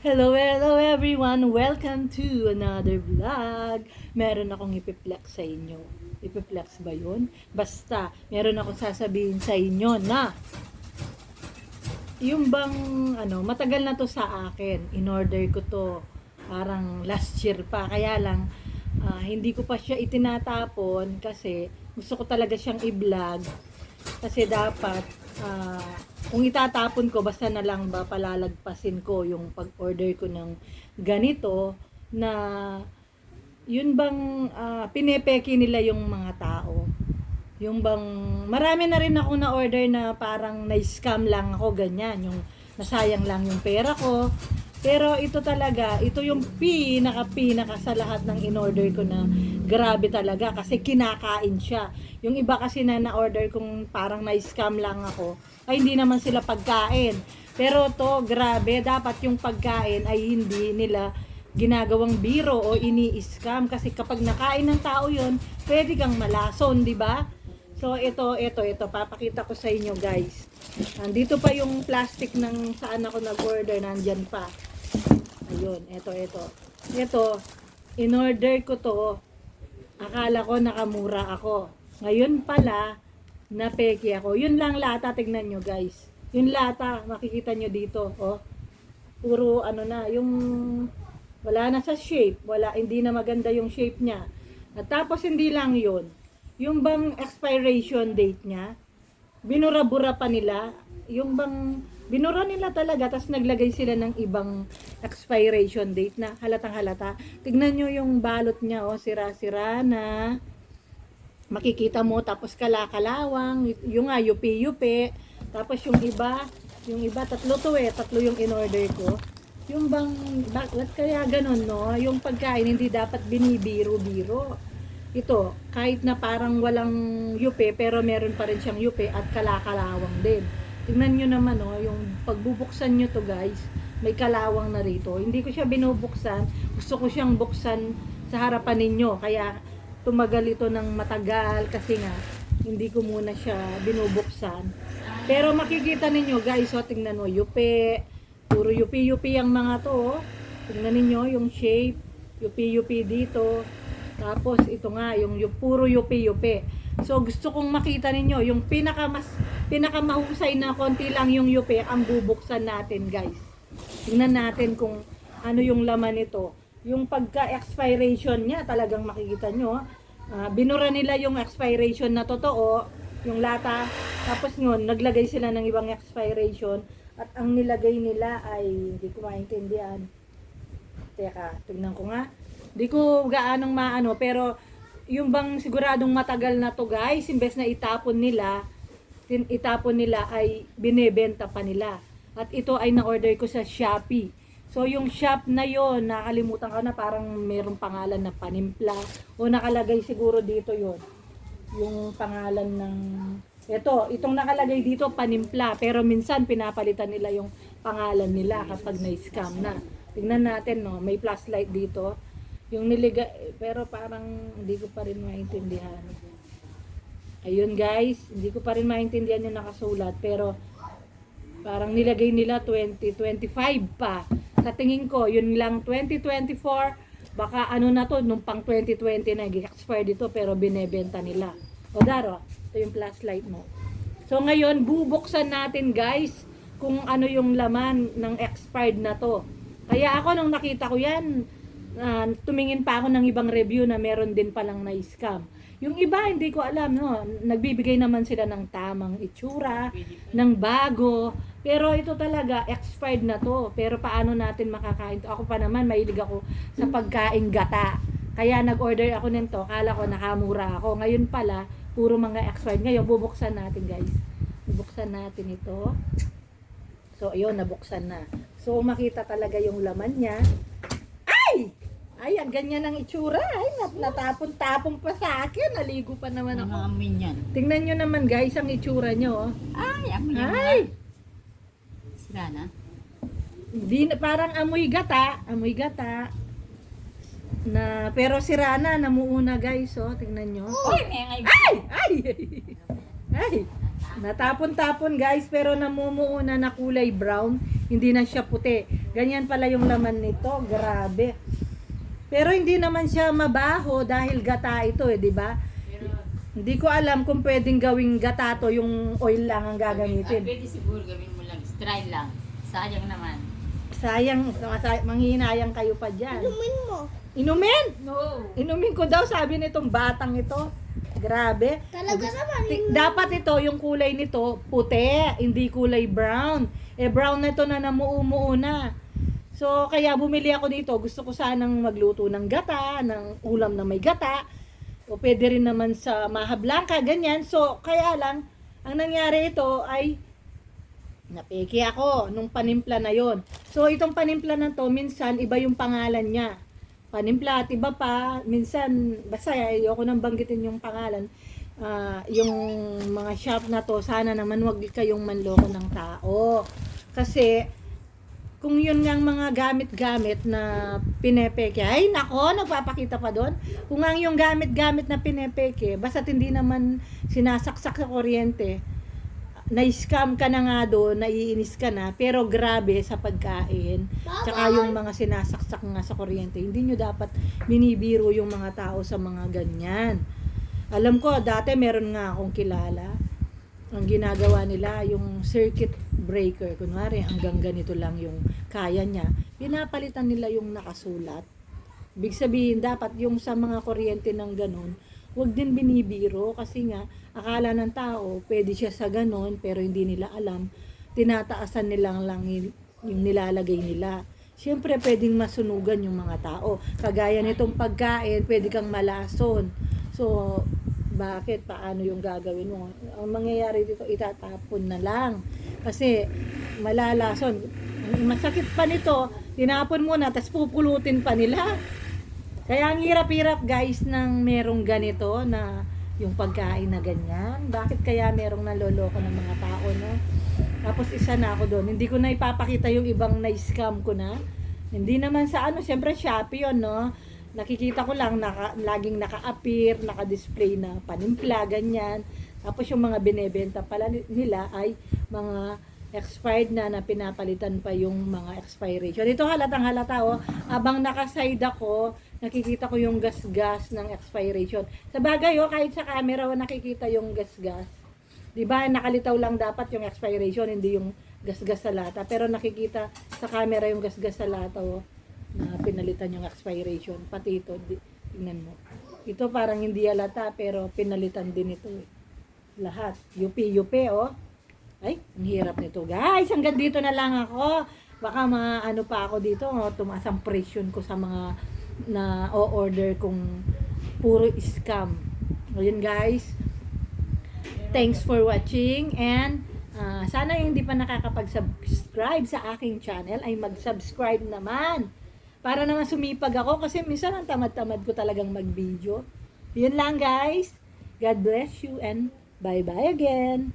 Hello, hello everyone! Welcome to another vlog. Meron akong ipiplex sa inyo. Ipiplex ba yun? Basta, meron akong sasabihin sa inyo na yung bang, ano, matagal na to sa akin. In order ko to parang last year pa. Kaya lang, ah, hindi ko pa siya itinatapon kasi gusto ko talaga siyang i-vlog. Kasi dapat, ah, kung itatapon ko, basta na lang ba palalagpasin ko yung pag-order ko ng ganito na yun bang ah, pinepeki nila yung mga tao. Yung bang, marami na rin ako na-order na parang na-scam lang ako, ganyan. Yung nasayang lang yung pera ko. Pero ito talaga, ito yung pinaka-pinaka sa lahat ng in-order ko na grabe talaga kasi kinakain siya. Yung iba kasi na na-order kong parang na-scam lang ako, ay hindi naman sila pagkain. Pero to grabe, dapat yung pagkain ay hindi nila ginagawang biro o ini-scam kasi kapag nakain ng tao yon pwede kang malason, di ba? So ito, ito, ito, papakita ko sa inyo guys. Nandito pa yung plastic ng saan ako nag-order, nandyan pa. Ayun, ito, ito. Ito, in-order ko to. Akala ko nakamura ako. Ngayon pala, napeki ako. Yun lang lata, tignan nyo guys. Yung lata, makikita nyo dito, oh. Puro ano na, yung wala na sa shape, wala, hindi na maganda yung shape niya. At tapos hindi lang yun, yung bang expiration date niya, binura-bura pa nila, yung bang binura nila talaga, tapos naglagay sila ng ibang expiration date na halatang halata. Tignan nyo yung balot niya, oh, sira-sira na, makikita mo, tapos kalakalawang, yung nga, yupi-yupi, tapos yung iba, yung iba, tatlo to eh, tatlo yung in-order ko. Yung bang, bakit kaya ganun, no? Yung pagkain, hindi dapat binibiro-biro. Ito, kahit na parang walang yupe, pero meron pa rin siyang yupe at kalakalawang din. Tingnan nyo naman, no? Yung pagbubuksan nyo to, guys, may kalawang na rito. Hindi ko siya binubuksan. Gusto ko siyang buksan sa harapan ninyo. Kaya, tumagal ito ng matagal kasi nga, hindi ko muna siya binubuksan. Pero makikita ninyo, guys, oh, tingnan mo, yupe, Puro yupi-yupi ang mga to. oh. Tingnan ninyo yung shape. Yupi-yupi dito. Tapos ito nga, yung, yung puro yupi-yupi. So gusto kong makita ninyo, yung pinaka mas pinaka mahusay na konti lang yung yupi ang bubuksan natin, guys. Tingnan natin kung ano yung laman nito. Yung pagka-expiration niya, talagang makikita nyo. ah, binura nila yung expiration na totoo, yung lata. Tapos ngun, naglagay sila ng ibang expiration. At ang nilagay nila ay, hindi ko maintindihan. Teka, tignan ko nga. Hindi ko gaanong maano, pero yung bang siguradong matagal na to guys, imbes na itapon nila, itapon nila ay binebenta pa nila. At ito ay na-order ko sa Shopee. So yung shop na yon nakalimutan ko na parang mayroong pangalan na panimpla o nakalagay siguro dito yon yung pangalan ng ito, itong nakalagay dito panimpla pero minsan pinapalitan nila yung pangalan nila kapag na-scam na. Tingnan natin no, may flashlight dito. Yung niliga pero parang hindi ko pa rin maintindihan. Ayun guys, hindi ko pa rin maintindihan yung nakasulat pero parang nilagay nila 2025 pa. Sa tingin ko, yun lang 2024 baka ano na to nung pang 2020 na expire dito pero binebenta nila. O daro, ito yung flashlight mo. So ngayon, bubuksan natin guys kung ano yung laman ng expired na to. Kaya ako nung nakita ko yan, ah, tumingin pa ako ng ibang review na meron din palang na scam. Yung iba, hindi ko alam, no? Nagbibigay naman sila ng tamang itsura, ng bago. Pero ito talaga, expired na to. Pero paano natin makakain to? Ako pa naman, mahilig ako sa pagkain gata. Kaya nag-order ako nito, kala ko nakamura ako. Ngayon pala, puro mga expired. Ngayon, bubuksan natin guys. Bubuksan natin ito. So, ayun, nabuksan na. So, makita talaga yung laman niya. Ay! Ay, ang ganyan ang itsura. Ay, nat natapon-tapon pa sa akin. Naligo pa naman ako. amin yan? Tingnan nyo naman guys, ang itsura nyo. Oh. Ay, amin yan. Ay! Sira na. Di, na- parang amoy gata. Amoy gata. Na, pero sira na, namuuna guys. Oh, tingnan nyo. Uy, ngay. Ay! Ay! Ay! Natapon-tapon guys, pero namumuuna na kulay brown. Hindi na siya puti. Ganyan pala yung laman nito. Grabe. Pero hindi naman siya mabaho dahil gata ito eh, di ba? Hindi ko alam kung pwedeng gawing gata to yung oil lang ang Ah, gagamitin. pwede siguro gawin mo lang. Try lang. Sayang naman. Sayang, masay- manghihinayang kayo pa dyan. Inumin mo. Inumin! No. Inumin ko daw, sabi nitong batang ito. Grabe. Talaga naman. Ti- Dapat ito, yung kulay nito, puti, hindi kulay brown. Eh, brown na ito na namuumuo na. So, kaya bumili ako dito. Gusto ko sanang magluto ng gata, ng ulam na may gata. O pwede rin naman sa maha blanca, ganyan. So, kaya lang, ang nangyari ito ay napeke ako nung panimpla na yon. So, itong panimpla na to, minsan iba yung pangalan niya. Panimpla at iba pa, minsan, basta ayoko nang banggitin yung pangalan. Ah, yung mga shop na to, sana naman wag kayong manloko ng tao. Kasi, kung yun nga ang mga gamit-gamit na pinepeke, ay nako, nagpapakita pa doon. Kung ang yung gamit-gamit na pinepeke, basta't hindi naman sinasaksak sa kuryente, na-scam ka na nga doon, naiinis ka na, pero grabe sa pagkain. Tsaka yung mga sinasaksak nga sa kuryente, hindi nyo dapat binibiro yung mga tao sa mga ganyan. Alam ko, dati meron nga akong kilala, ang ginagawa nila, yung circuit breaker, kunwari hanggang ganito lang yung kaya niya, pinapalitan nila yung nakasulat. Big sabihin, dapat yung sa mga kuryente ng ganun, wag din binibiro kasi nga, akala ng tao, pwede siya sa ganun, pero hindi nila alam, tinataasan nilang lang yung nilalagay nila. Siyempre, pwedeng masunugan yung mga tao. Kagaya nitong pagkain, pwede kang malason. So, bakit? Paano yung gagawin mo? Ang mangyayari dito, itatapon na lang. Kasi, malalason. Masakit pa nito, tinapon mo na, tapos pupulutin pa nila. Kaya ang hirap-hirap guys ng merong ganito na yung pagkain na ganyan. Bakit kaya merong naloloko ng mga tao, no? Tapos isa na ako doon. Hindi ko na ipapakita yung ibang na-scam ko na. Hindi naman sa ano, syempre Shopee yun, no? Nakikita ko lang, naka, laging naka-appear, naka-display na panimpla, ganyan. Tapos yung mga binebenta pala ni- nila ay mga expired na na pinapalitan pa yung mga expiration. Ito halatang halata oh, abang nakaside ako, nakikita ko yung gas-gas ng expiration. Sa bagay oh, kahit sa camera oh, nakikita yung gas-gas. 'Di ba? Nakalitaw lang dapat yung expiration, hindi yung gas-gas sa lata. Pero nakikita sa camera yung gas-gas sa lata oh, na pinalitan yung expiration. Pati ito, di, tingnan mo. Ito parang hindi halata pero pinalitan din ito eh. Lahat. Yupi-yupi oh. Ay, ang hirap nito guys. Hanggang dito na lang ako. Baka maano pa ako dito. Oh, tumaas ang presyon ko sa mga na o-order kung puro scam. Ayun guys. Thanks for watching and ah, sana yung hindi pa nakakapag-subscribe sa aking channel ay mag-subscribe naman. Para naman sumipag ako kasi minsan ang tamad-tamad ko talagang mag-video. Yun lang guys. God bless you and bye-bye again.